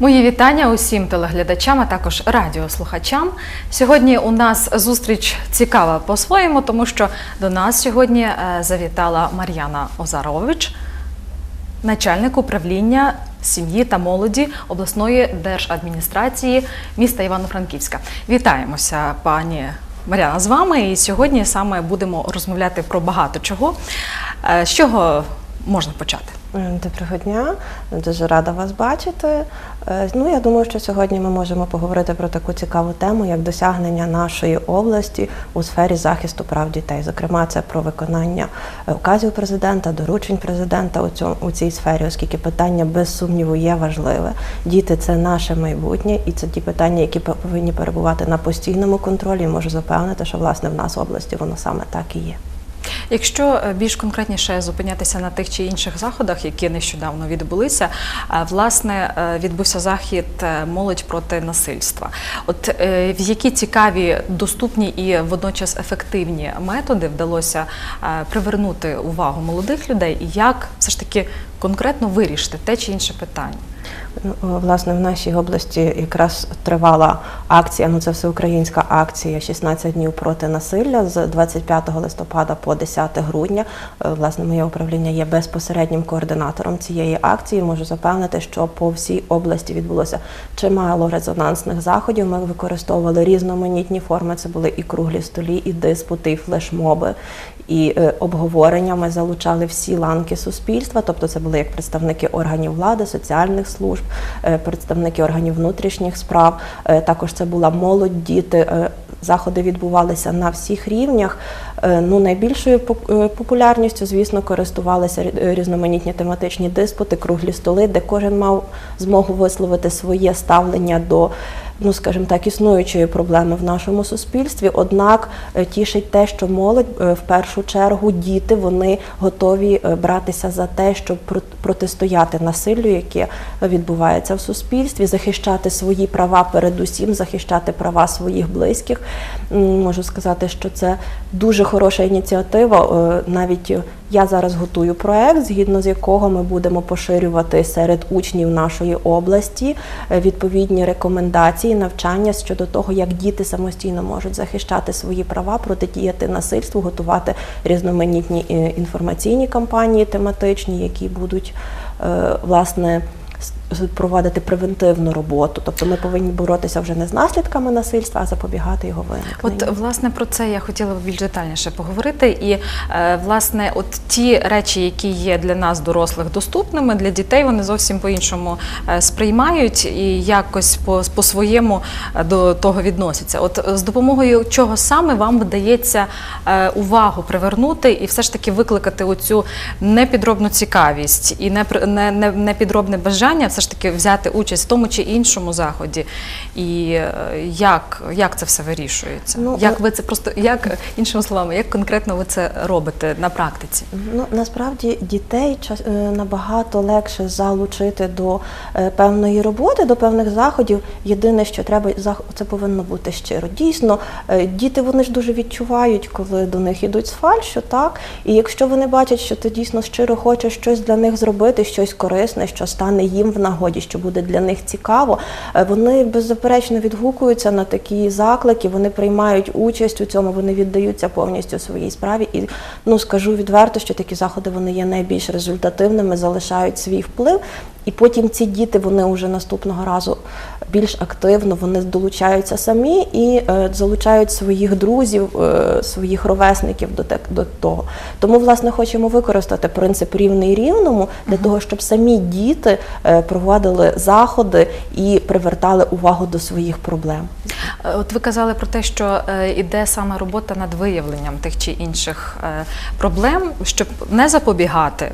Мої вітання усім телеглядачам, а також радіослухачам. Сьогодні у нас зустріч цікава по-своєму, тому що до нас сьогодні е, завітала Мар'яна Озарович, начальник управління сім'ї та молоді обласної держадміністрації міста Івано-Франківська. Вітаємося, пані Мар'яна, з вами. І сьогодні саме будемо розмовляти про багато чого. Е, З чого можна почати? Е, Доброго дня, дуже рада вас бачити. Е, Ну, я думаю, що сьогодні ми можемо поговорити про таку цікаву тему, як досягнення нашої області у сфері захисту прав дітей. Зокрема, це про виконання е, указів президента, доручень президента у цьому у цій сфері, оскільки питання без сумніву є важливе. Діти це наше майбутнє, і це ті питання, які повинні перебувати на постійному контролі. Можу запевнити, що власне в нас в області воно саме так і є. Якщо е, більш конкретніше зупинятися на тих чи інших заходах, які нещодавно відбулися, е, власне е, відбувся захід молодь проти насильства. От в які цікаві, доступні і водночас ефективні методи вдалося привернути увагу молодих людей, і як все ж таки конкретно вирішити те чи інше питання? Ну, Власне, в нашій області якраз тривала акція, ну це всеукраїнська акція 16 днів проти насилля з 25 листопада по 10 грудня. Е, Власне, моє управління є безпосереднім координатором цієї акції. Можу запевнити, що по всій області відбулося чимало резонансних заходів. Ми використовували різноманітні форми. Це були і круглі столі, і диспути, і флешмоби, і е, обговорення. Ми залучали всі ланки суспільства, тобто це були як представники органів влади, соціальних служб, е, представники органів внутрішніх справ. Е, Також це була молодь, діти. Заходи відбувалися на всіх рівнях. Ну, найбільшою популярністю, звісно, користувалися різноманітні тематичні диспути, круглі столи, де кожен мав змогу висловити своє ставлення до, ну скажімо так, існуючої проблеми в нашому суспільстві. Однак е, тішить те, що молодь е, в першу чергу діти вони готові е, братися за те, щоб про- протистояти насиллю, яке відбувається в суспільстві, захищати свої права передусім, захищати права своїх близьких. Можу сказати, що це дуже хороша ініціатива. Е, Навіть е, я зараз готую проект, згідно з якого ми будемо поширювати серед учнів нашої області е, відповідні рекомендації, навчання щодо того, як діти самостійно можуть захищати свої права, протидіяти насильству, готувати різноманітні інформаційні кампанії тематичні, які будуть власне. Проводити превентивну роботу, тобто ми повинні боротися вже не з наслідками насильства, а запобігати його виникненню. От власне про це я хотіла б більш детальніше поговорити. І е, власне, от ті речі, які є для нас, дорослих, доступними для дітей, вони зовсім по-іншому е, сприймають і якось по, по-своєму е, до того відносяться. От з допомогою чого саме вам вдається увагу привернути і все ж таки викликати оцю непідробну цікавість і не, не, непідробне бажання все ж таки взяти участь в тому чи іншому заході. І е, як, як це все вирішується? Ну, як ви це просто як іншими словами, як конкретно ви це робите на практиці? Ну насправді дітей е, набагато легше залучити до е, певної роботи, до певних заходів. Єдине, що треба це повинно бути щиро. Дійсно, діти вони ж дуже відчувають, коли до них ідуть з фальшу, так і якщо вони бачать, що ти дійсно щиро хочеш щось для них зробити, щось корисне, що стане їм в нагоді, що буде для них цікаво, е, вони беззаперечно відгукуються на такі заклики, вони приймають участь у цьому, вони віддаються повністю своїй справі. І ну скажу відверто, що такі заходи вони є найбільш результативними, залишають свій вплив. І потім ці діти вони вже наступного разу більш активно вони долучаються самі і е, залучають своїх друзів, е, своїх ровесників до, до того. Тому, власне, хочемо використати принцип рівний рівному для того, щоб самі діти е, проводили заходи і привертали увагу до своїх проблем. От ви казали про те, що іде саме робота над виявленням тих чи інших проблем, щоб не запобігати,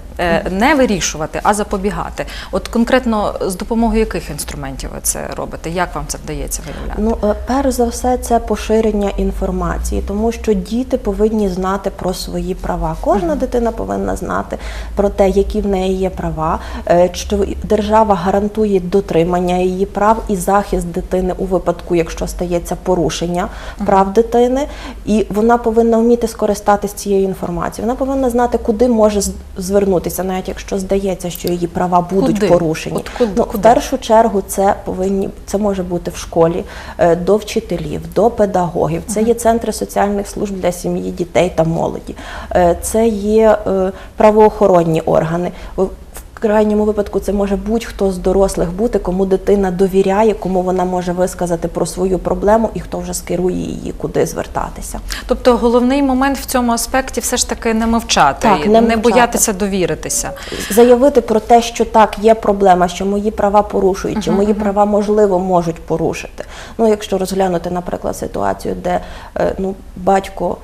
не вирішувати, а запобігати. От конкретно з допомогою яких інструментів ви це робите? Як вам це вдається виявляти? Ну, е, перш за все, це поширення інформації, тому що діти повинні знати про свої права. Кожна дитина повинна знати про те, які в неї є права, е, що держава гарантує дотримання її прав і захист дитини у випадку, якщо стається порушення прав дитини, і вона повинна вміти скористатися цією інформацією. Вона повинна знати, куди може звернутися, навіть якщо здається, що її права будуть Куди? Порушені. От ку- ну, куди? в першу чергу це повинні це може бути в школі е, до вчителів, до педагогів. Це є центри соціальних служб для сім'ї, дітей та молоді. Е, Це є е, правоохоронні органи. Крайньому випадку це може будь-хто з дорослих бути, кому дитина довіряє, кому вона може висказати про свою проблему і хто вже скерує її, куди звертатися. Тобто головний момент в цьому аспекті все ж таки не мовчати, Так, не не мовчати. боятися довіритися. заявити про те, що так, є проблема, що мої права порушують, чи мої права можливо можуть порушити. Ну, якщо розглянути, наприклад, ситуацію, де е, ну, батько,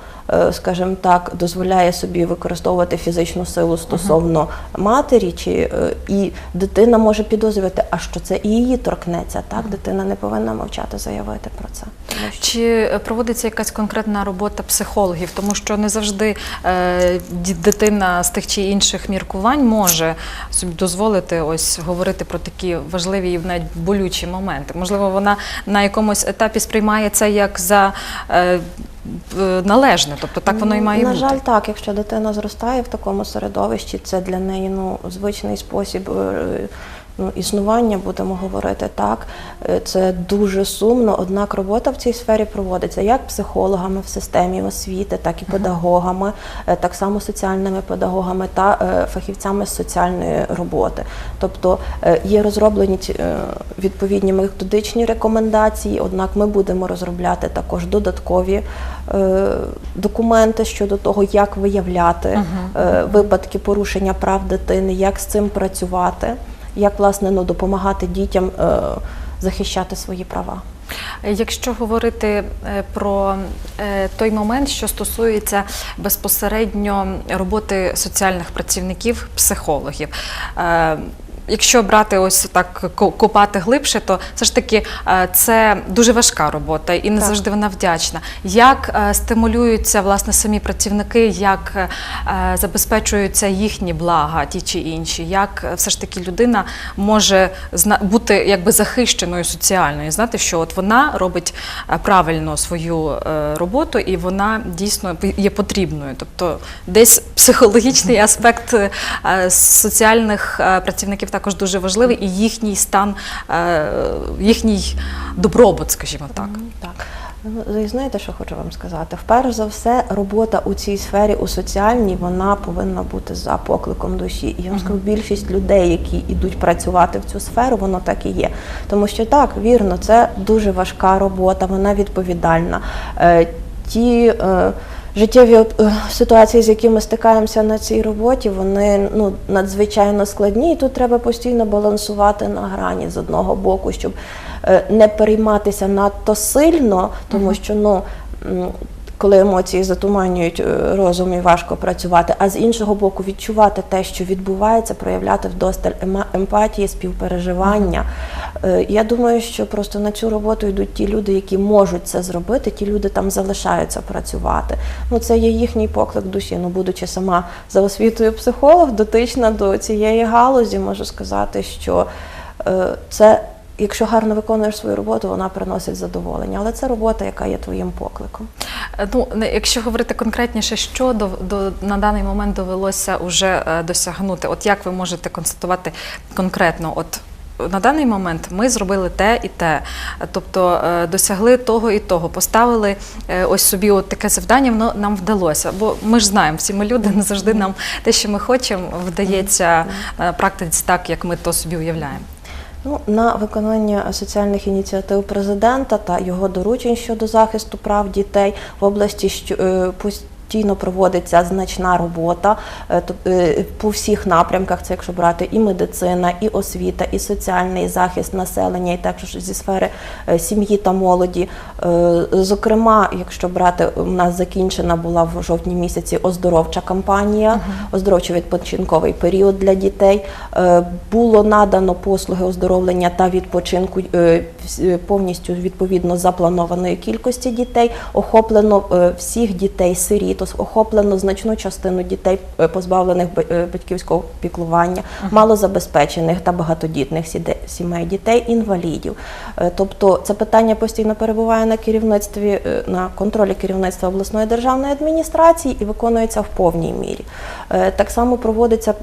скажімо так, дозволяє собі використовувати фізичну силу стосовно матері, чи е, і дитина може підозрювати, а що це і її торкнеться. Так, дитина не повинна мовчати, заявити про це. Чи е, проводиться якась конкретна робота психологів, тому що не завжди е, дитина з тих чи інших міркувань може собі дозволити ось говорити про такі важливі і навіть болючі моменти. Можливо, вона на якомусь етапі сприймає це як за е, належне, тобто так воно і Ну, має на бути. жаль, так. Якщо дитина зростає в такому середовищі, це для неї ну звичний спосіб. Ну, існування, будемо говорити так, Е, це дуже сумно. Однак робота в цій сфері проводиться як психологами в системі освіти, так і педагогами, е, так само соціальними педагогами та е, фахівцями з соціальної роботи. Тобто є розроблені відповідні методичні рекомендації, однак ми будемо розробляти також додаткові документи щодо того, як виявляти випадки порушення прав дитини, як з цим працювати, як власне ну, допомагати дітям е, захищати свої права. Якщо говорити е, про е, той момент, що стосується безпосередньо роботи соціальних працівників, психологів. Якщо брати ось так ко- копати глибше, то все ж таки е, це дуже важка робота і не Так. завжди вона вдячна. Як е, стимулюються власне самі працівники, як е, забезпечуються їхні блага, ті чи інші, як все ж таки людина може бути якби захищеною соціально і знати, що от вона робить правильно свою роботу і вона дійсно є потрібною. Тобто десь психологічний аспект соціальних працівників також дуже важливий, і їхній стан, е, їхній добробут, скажімо так. Так. Ну, і знаєте, що хочу вам сказати? Вперше за все, робота у цій сфері, у соціальній, вона повинна бути за покликом душі. І я вам скажу, більшість людей, які йдуть працювати в цю сферу, воно так і є. Тому що так, вірно, це дуже важка робота, вона відповідальна. Е, ті е, життєві е, ситуації, з якими стикаємося на цій роботі, вони ну, надзвичайно складні, і тут треба постійно балансувати на грані з одного боку, щоб е, не перейматися надто сильно, тому що ну. Коли емоції затуманюють е, розум і важко працювати, а з іншого боку, відчувати те, що відбувається, проявляти вдосталь емпатії, співпереживання. Е, Я думаю, що просто на цю роботу йдуть ті люди, які можуть це зробити, ті люди там залишаються працювати. Ну це є їхній поклик душі. Ну, будучи сама за освітою психолог, дотична до цієї галузі, можу сказати, що е, це. Якщо гарно виконуєш свою роботу, вона приносить задоволення, але це робота, яка є твоїм покликом. Е, Ну, якщо говорити конкретніше, що до, до, на даний момент довелося вже е, досягнути, от як ви можете констатувати конкретно, от на даний момент ми зробили те і те, Е, тобто досягли того і того, поставили ось собі от таке завдання, воно нам вдалося. Бо ми ж знаємо, всі ми люди, не завжди нам те, що ми хочемо, вдається практиці так, як ми то собі уявляємо. Ну, на виконання соціальних ініціатив президента та його доручень щодо захисту прав дітей в області е, постійно проводиться значна робота е, е, по всіх напрямках. Це якщо брати і медицина, і освіта, і соціальний захист населення, і також зі сфери е, сім'ї та молоді. Зокрема, якщо брати, у нас закінчена була в жовтні місяці оздоровча кампанія, оздоровчо відпочинковий період для дітей. Було надано послуги оздоровлення та відпочинку повністю відповідно запланованої кількості дітей, охоплено е, всіх дітей сиріт, охоплено значну частину дітей, е, позбавлених е, батьківського піклування, малозабезпечених та багатодітних сімей, дітей, інвалідів. Е, Тобто це питання постійно перебуває на керівництві, е, на контролі керівництва обласної державної адміністрації і виконується в повній мірі. Е, Так само проводиться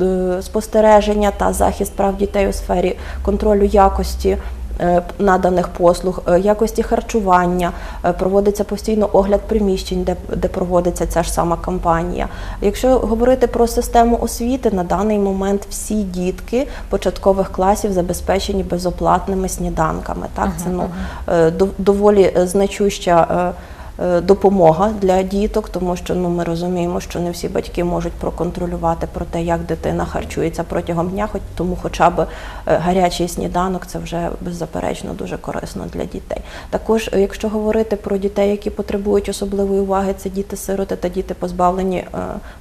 е, спостереження та захист прав дітей у сфері контролю якості. Е, Наданих послуг, е, якості харчування, е, проводиться постійно огляд приміщень, де, де проводиться ця ж сама кампанія. Якщо говорити про систему освіти, на даний момент всі дітки початкових класів забезпечені безоплатними сніданками. Так, це ну, ага. доволі значуща. Е, Допомога для діток, тому що ну ми розуміємо, що не всі батьки можуть проконтролювати про те, як дитина харчується протягом дня, хоч тому, хоча б е, гарячий сніданок це вже беззаперечно дуже корисно для дітей. Також, е, якщо говорити про дітей, які потребують особливої уваги, це діти-сироти та діти позбавлені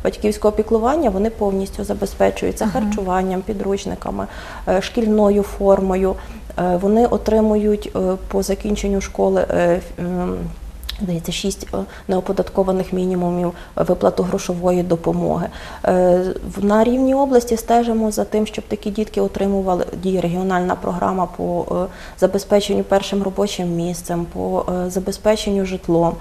батьківського піклування, вони повністю забезпечуються харчуванням, підручниками, шкільною формою. Вони отримують по закінченню школи. Е, Здається, шість е, неоподаткованих мінімумів виплату грошової допомоги. Е, На рівні області стежимо за тим, щоб такі дітки отримували діє регіональна програма по е, забезпеченню першим робочим місцем, по е, забезпеченню житлом.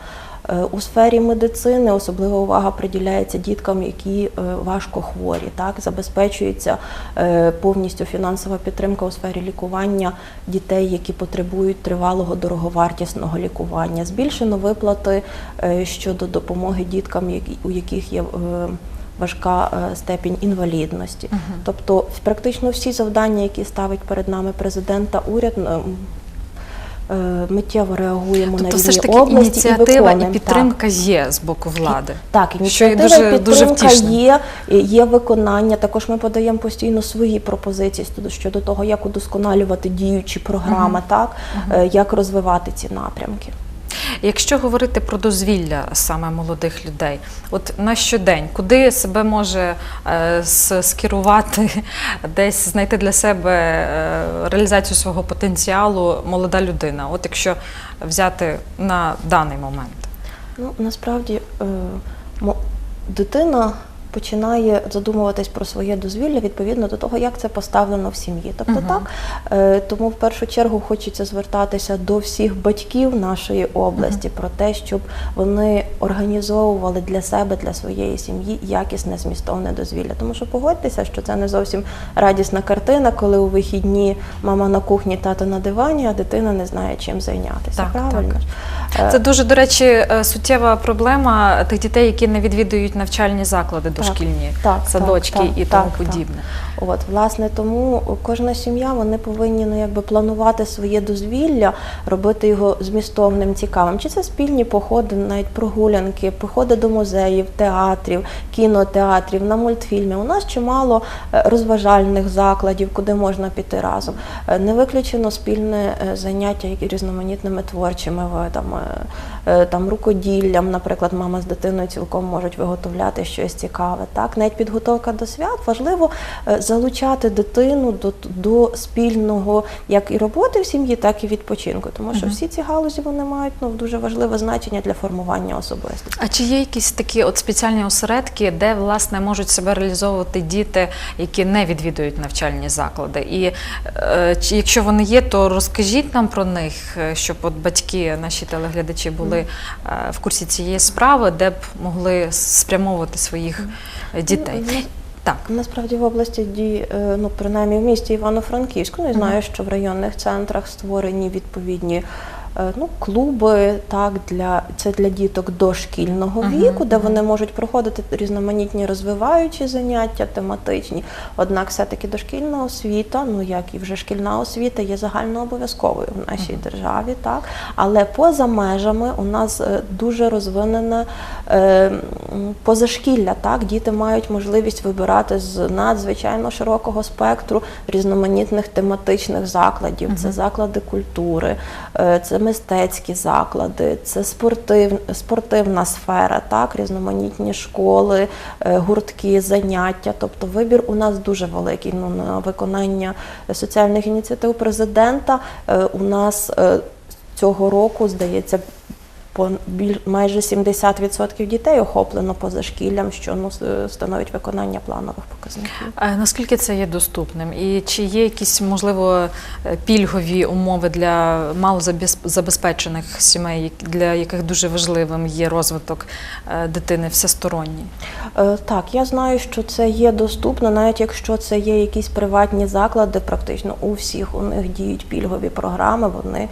Е, У сфері медицини особлива увага приділяється діткам, які е, важко хворі. Так забезпечується е, повністю фінансова підтримка у сфері лікування дітей, які потребують тривалого дороговартісного лікування. Збільшено виплати щодо допомоги діткам, у яких є. Важка степінь інвалідності, тобто практично всі завдання, які ставить перед нами президент та уряд, миттєво реагуємо на Тобто, рівні все ж таки області ініціатива і, і підтримка Так. є з боку влади. Так, ініціатива і дуже підтримка дуже є, є виконання. Також ми подаємо постійно свої пропозиції щодо- того, як удосконалювати діючі програми, так угу. як розвивати ці напрямки. Якщо говорити про дозвілля саме молодих людей, от на щодень, куди себе може е, скерувати, десь знайти для себе е, реалізацію свого потенціалу молода людина? От якщо взяти на даний момент. Ну насправді е, дитина починає задумуватись про своє дозвілля відповідно до того, як це поставлено в сім'ї. Тобто Мгм. так, е, тому в першу чергу хочеться звертатися до всіх батьків нашої області про те, щоб вони організовували для себе, для своєї сім'ї якісне змістовне дозвілля. Тому що погодьтеся, що це не зовсім радісна картина, коли у вихідні мама на кухні, тато на дивані, а дитина не знає чим зайнятися. Так, Правильно так. Е, Це дуже, до речі, е, суттєва проблема тих дітей, які не відвідують навчальні заклади дошкільні, так, садочки так, і так, тому так. подібне. От, власне, тому кожна сім'я вони повинні ну, якби планувати своє дозвілля, робити його змістовним, цікавим. Чи це спільні походи, навіть прогулянки, походи до музеїв, театрів, кінотеатрів, на мультфільми. У нас чимало е, розважальних закладів, куди можна піти разом. Е, Не виключено спільне е, заняття різноманітними творчими видами, там рукоділлям, наприклад, мама з дитиною цілком можуть виготовляти щось цікаве. Так, навіть підготовка до свят важливо е, залучати дитину до, до спільного як і роботи в сім'ї, так і відпочинку. Тому що всі ці галузі вони мають ну, дуже важливе значення для формування особистості. А чи є якісь такі от спеціальні осередки, де власне можуть себе реалізовувати діти, які не відвідують навчальні заклади? І е, якщо вони є, то розкажіть нам про них, е, щоб от батьки, наші телеглядачі були е, в курсі цієї справи, де б могли спрямовувати своїх дітей. Ну, Так. Насправді в області діє, е, ну принаймні в місті Івано-Франківську, не знаю, що в районних центрах створені відповідні. Е, Ну, клуби так для це для діток дошкільного Мгм, віку, де мгм. вони можуть проходити різноманітні розвиваючі заняття, тематичні. Однак, все-таки дошкільна освіта, ну як і вже шкільна освіта, є загальнообов'язковою в нашій державі, так але поза межами у нас е, дуже розвинене е, позашкілля. Так, діти мають можливість вибирати з надзвичайно широкого спектру різноманітних тематичних закладів. Це заклади культури, е, це мистецькі заклади, це спортив, спортивна сфера, так, різноманітні школи, е, гуртки, заняття. Тобто вибір у нас дуже великий. Ну, на виконання соціальних ініціатив президента е, у нас е, цього року, здається, по біль- майже 70% дітей охоплено позашкіллям, що ну, становить виконання планових показників. Е, Наскільки це є доступним? І чи є якісь, можливо, е, пільгові умови для малозабезпечених сімей, для яких дуже важливим є розвиток е, дитини всесторонній? Е, Так, я знаю, що це є доступно, навіть якщо це є якісь приватні заклади, практично у всіх у них діють пільгові програми. Вони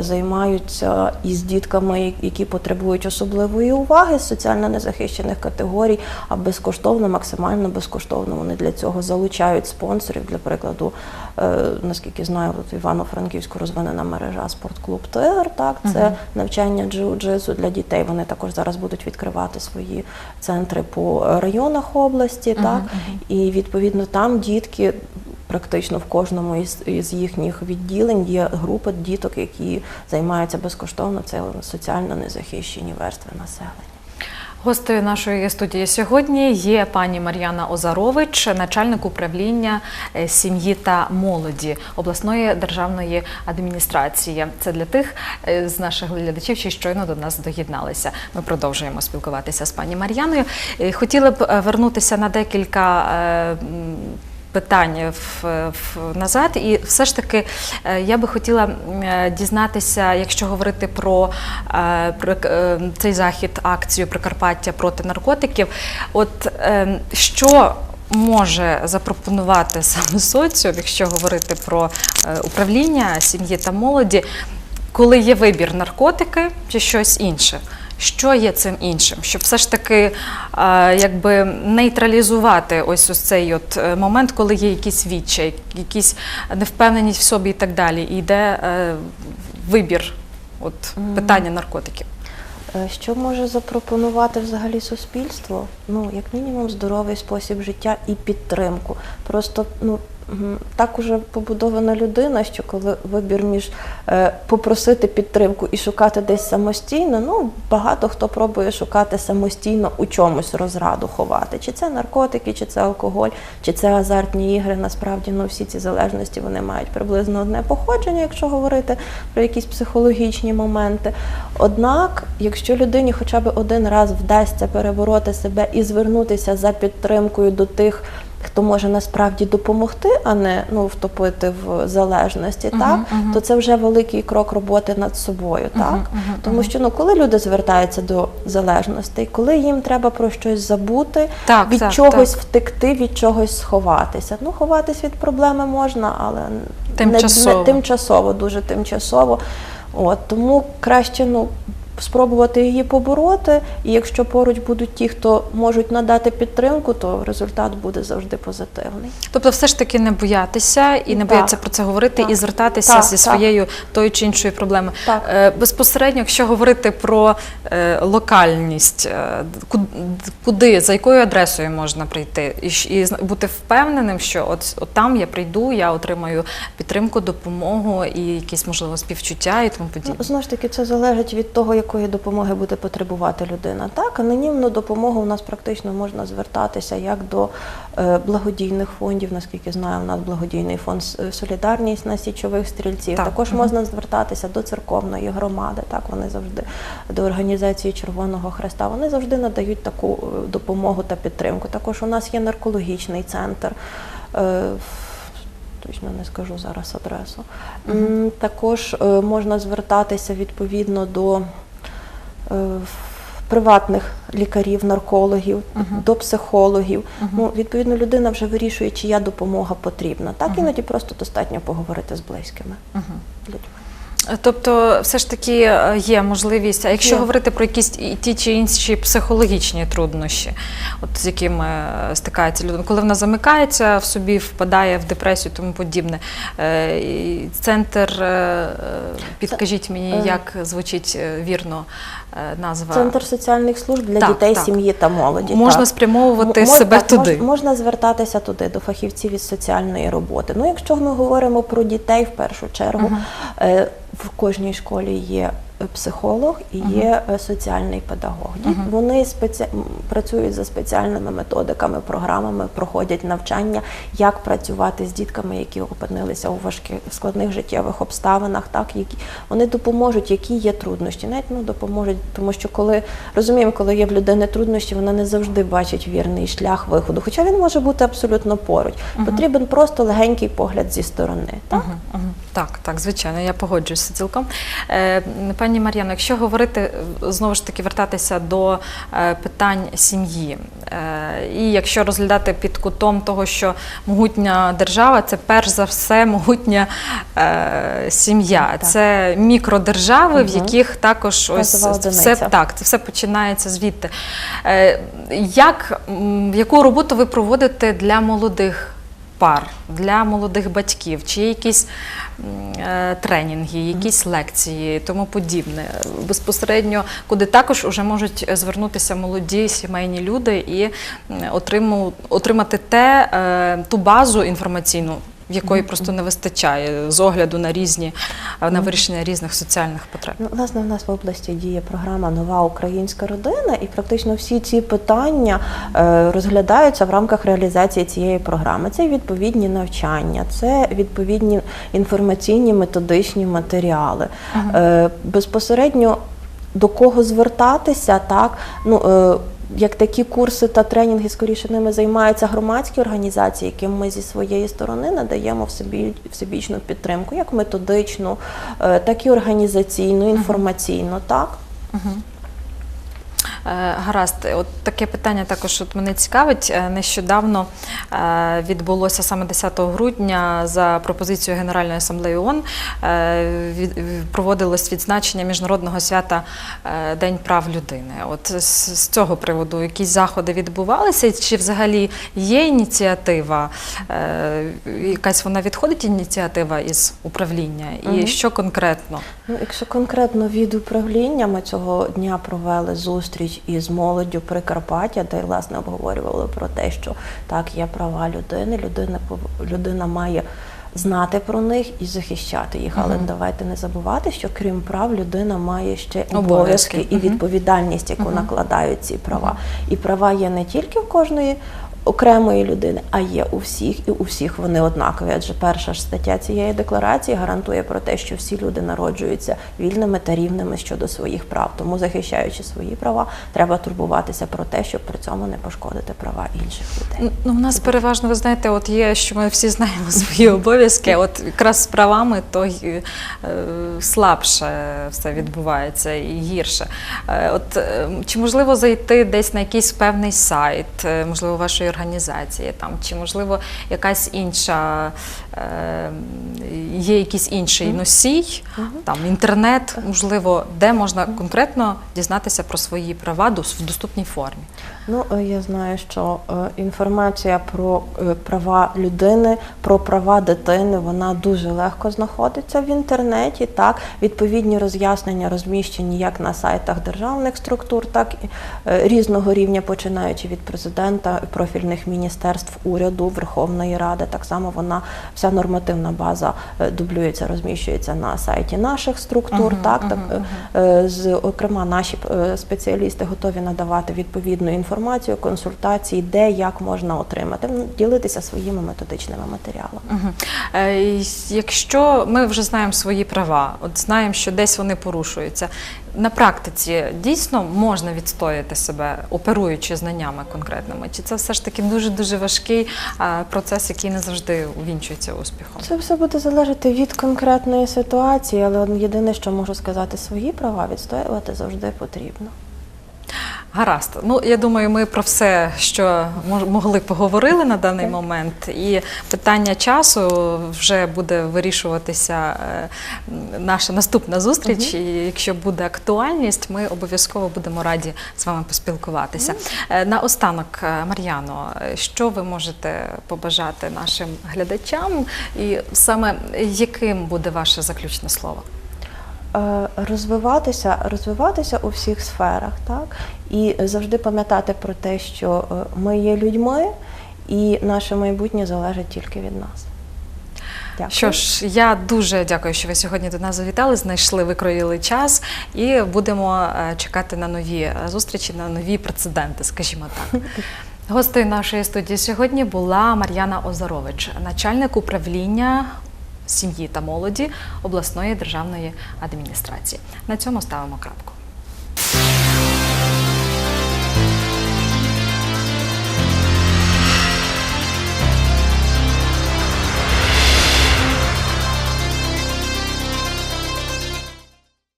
займаються із дітками, які потребують особливої уваги з соціально незахищених категорій, а безкоштовно, максимально безкоштовно. Вони для цього залучають спонсорів. Для прикладу, е, наскільки знаю, от Івано-Франківську розвинена мережа спортклуб Тигр. Так, це Мгм. навчання джиу-джитсу для дітей. Вони також зараз будуть відкривати свої центри по районах області. Мгм, Так мгм. і відповідно там дітки. Практично в кожному із, із їхніх відділень є групи діток, які займаються безкоштовно. Це соціально незахищені верстви населення. Гостею нашої студії сьогодні є пані Мар'яна Озарович, начальник управління е, сім'ї та молоді обласної державної адміністрації. Це для тих е, з наших глядачів, що щойно до нас доєдналися. Ми продовжуємо спілкуватися з пані Мар'яною. Е, Хотіла б вернутися на декілька. М, Питань в, в назад, і все ж таки е, я би хотіла е, дізнатися, якщо говорити про, е, про цей захід, акцію Прикарпаття проти наркотиків. От що може запропонувати саме соціум, якщо говорити про управління сім'ї та молоді, коли є вибір наркотики чи щось інше? Що є цим іншим, щоб все ж таки е, якби нейтралізувати ось ось цей от е, момент, коли є якийсь відчай, якісь невпевненість в собі і так далі, і йде е, вибір от питання наркотиків. Що може запропонувати взагалі суспільство? Ну, як мінімум, здоровий спосіб життя і підтримку. Просто ну так уже побудована людина, що коли вибір між е, попросити підтримку і шукати десь самостійно, ну багато хто пробує шукати самостійно у чомусь розраду ховати. Чи це наркотики, чи це алкоголь, чи це азартні ігри. Насправді, ну всі ці залежності вони мають приблизно одне походження, якщо говорити про якісь психологічні моменти. Однак, якщо людині хоча б один раз вдасться перебороти себе і звернутися за підтримкою до тих, хто може насправді допомогти, а не ну втопити в залежності, Мгм, так мгм. то це вже великий крок роботи над собою, так Мгм, мгм, тому що ну коли люди звертаються до залежностей, коли їм треба про щось забути, Так, від так, чогось так. втекти, від чогось сховатися. Ну ховатись від проблеми можна, але Тимчасово. Не, не тимчасово, дуже тимчасово. От тому краще ну. Спробувати її побороти, і якщо поруч будуть ті, хто можуть надати підтримку, то результат буде завжди позитивний. Тобто, все ж таки не боятися і не Так. боятися про це говорити Так. і звертатися Так, зі так. своєю тою чи іншою проблемою. Так. Е, Безпосередньо, якщо говорити про е, локальність, е, куди, за якою адресою можна прийти, і, бути впевненим, що от, от там я прийду, я отримаю підтримку, допомогу і якісь можливо співчуття і тому подібне. Ну, знову ж таки, це залежить від того, якої допомоги буде потребувати людина. Так, анонімну допомогу у нас практично можна звертатися як до е, благодійних фондів, наскільки знаю, у нас благодійний фонд Солідарність на січових стрільців. Так, Також можна звертатися до церковної громади. Так, вони завжди до організації Червоного Хреста. Вони завжди надають таку е, допомогу та підтримку. Також у нас є наркологічний центр. Е, Точно не скажу зараз адресу. М, Також е, можна звертатися відповідно до приватних лікарів, наркологів, Мгм. до психологів. Мгм. Ну, відповідно, людина вже вирішує, чия допомога потрібна. Так Мгм. іноді просто достатньо поговорити з близькими Мгм. людьми. Тобто, все ж таки е, є можливість, а якщо Є. говорити про якісь ті чи інші психологічні труднощі, от з якими е, стикається людина, коли вона замикається в собі, впадає в депресію, тому подібне. Е, Центр, е, е, підкажіть мені, Е. як звучить е, вірно е, назва. Центр соціальних служб для Так, дітей, так. сім'ї та молоді. Можна так. спрямовувати мож- себе так, туди. мож- можна звертатися туди, до фахівців із соціальної роботи. Ну, якщо ми говоримо про дітей в першу чергу, uh -huh. в кожній школі є е, психолог і є е, соціальний педагог. Діт- Мгм. Вони спеці... працюють за спеціальними методиками, програмами, проходять навчання, як працювати з дітками, які опинилися у важких складних життєвих обставинах. Так, які вони допоможуть, які є труднощі. Навіть ну допоможуть, тому що коли розуміємо, коли є в людини труднощі, вона не завжди бачить вірний шлях виходу. Хоча він може бути абсолютно поруч. Потрібен просто легенький погляд зі сторони. Так? Мгм, мгм. Так, так, звичайно, я погоджуюся цілком. Е, Пані Мар'яно, якщо говорити е, знову ж таки вертатися до е, питань сім'ї, і якщо розглядати під кутом того, що могутня держава це перш за все могутня сім'я, це мікродержави, в яких також ось все одиниця. так, це все починається звідти. Як, яку роботу ви проводите для молодих пар, для молодих батьків? Чи є якісь е, тренінги, якісь лекції, тому подібне? Безпосередньо, куди також вже можуть звернутися молоді сімейні люди і отримати те, е, ту базу інформаційну. В якої просто не вистачає з огляду на різні на вирішення різних соціальних потреб. Ну, власне, в нас в області діє програма Нова українська родина, і практично всі ці питання е, розглядаються в рамках реалізації цієї програми. Це відповідні навчання, це відповідні інформаційні методичні матеріали. Е, безпосередньо до кого звертатися, так ну. Як такі курси та тренінги, скоріше ними займаються громадські організації, яким ми зі своєї сторони надаємо всебі- всебічну підтримку, як методичну, е, так і організаційну, інформаційну, так. Е, Гаразд, от таке питання також от мене цікавить. Е, Нещодавно е, відбулося саме 10 грудня за пропозицією Генеральної асамблеї ООН е, проводилось відзначення міжнародного свята е, День прав людини. От з, цього приводу якісь заходи відбувалися, чи взагалі є ініціатива? е, Якась вона відходить ініціатива із управління? І Мгм. що конкретно? Ну, якщо конкретно від управління, ми цього дня провели зустріч із молоддю Прикарпаття, де власне обговорювали про те, що так є права людини, людина людина має. Знати про них і захищати їх, але угу. давайте не забувати, що крім прав людина має ще Обов'язки. обов'язки і відповідальність, яку угу. накладають ці права. І права є не тільки в кожної окремої людини, а є у всіх, і у всіх вони однакові. Адже перша ж стаття цієї декларації гарантує про те, що всі люди народжуються вільними та рівними щодо своїх прав. Тому, захищаючи свої права, треба турбуватися про те, щоб при цьому не пошкодити права інших людей. Ну, у нас переважно, ви знаєте, от є, що ми всі знаємо свої обов'язки. От якраз з правами то й, е, слабше все відбувається і гірше. Е, От е, чи можливо зайти десь на якийсь певний сайт, е, можливо, вашої організації, там, чи можливо якась інша е, є якийсь інший носій, там інтернет, можливо, де можна конкретно дізнатися про свої права в доступній формі. Ну, е, я знаю, що е, інформація про е, права людини, про права дитини, вона дуже легко знаходиться в інтернеті. Так, відповідні роз'яснення розміщені як на сайтах державних структур, так і різного рівня, починаючи від президента, профільних міністерств, уряду, Верховної Ради. Так само вона вся нормативна база е, дублюється, розміщується на сайті наших структур. Мгм, так, так мгм, Е, з наші е, спеціалісти готові надавати відповідну інформацію, консультації, де як можна отримати, ділитися своїми методичними матеріалами. Мгм. Е, Якщо ми вже знаємо свої права, от знаємо, що десь вони порушуються, на практиці дійсно можна відстояти себе, оперуючи знаннями конкретними? Чи це все ж таки дуже дуже важкий процес, який не завжди увінчується успіхом? Це все буде залежати від конкретної ситуації, але єдине, що можу сказати, свої права відстоювати завжди потрібно. Гаразд. Ну я думаю, ми про все, що могли, поговорили на даний Так. момент, і питання часу вже буде вирішуватися е, наша наступна зустріч. І якщо буде актуальність, ми обов'язково будемо раді з вами поспілкуватися. Е, Наостанок, е, Мар'яно, е, що ви можете побажати нашим глядачам, і саме яким буде ваше заключне слово? Е, Розвиватися, розвиватися у всіх сферах, так і завжди пам'ятати про те, що е, ми є людьми, і наше майбутнє залежить тільки від нас. Дякую. Що ж, я дуже дякую, що ви сьогодні до нас завітали, знайшли, викроїли час і будемо е, чекати на нові зустрічі, на нові прецеденти, скажімо так. Гостею нашої студії сьогодні була Мар'яна Озарович, начальник управління сім'ї та молоді обласної державної адміністрації. На цьому ставимо крапку.